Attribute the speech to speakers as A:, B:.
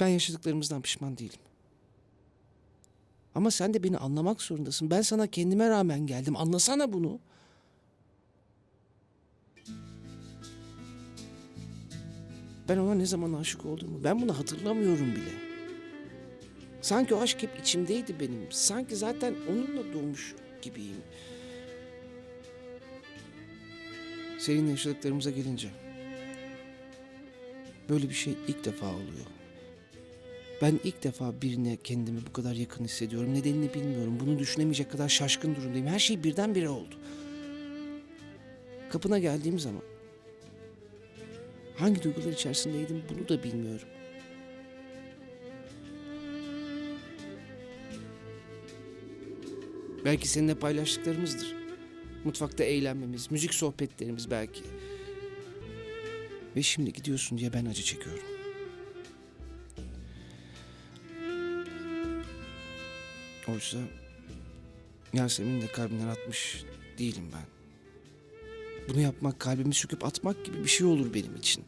A: Ben yaşadıklarımızdan pişman değilim. Ama sen de beni anlamak zorundasın. Ben sana kendime rağmen geldim. Anlasana bunu. Ben ona ne zaman aşık olduğumu ben bunu hatırlamıyorum bile. Sanki o aşk hep içimdeydi benim. Sanki zaten onunla doğmuş gibiyim. Seninle yaşadıklarımıza gelince böyle bir şey ilk defa oluyor. Ben ilk defa birine kendimi bu kadar yakın hissediyorum. Nedenini bilmiyorum. Bunu düşünemeyecek kadar şaşkın durumdayım. Her şey birdenbire oldu. Kapına geldiğim zaman hangi duygular içerisindeydim bunu da bilmiyorum. Belki seninle paylaştıklarımızdır. Mutfakta eğlenmemiz, müzik sohbetlerimiz belki. Ve şimdi gidiyorsun diye ben acı çekiyorum. Oysa Yasemin'i de kalbimden atmış değilim ben. Bunu yapmak kalbimi söküp atmak gibi bir şey olur benim için.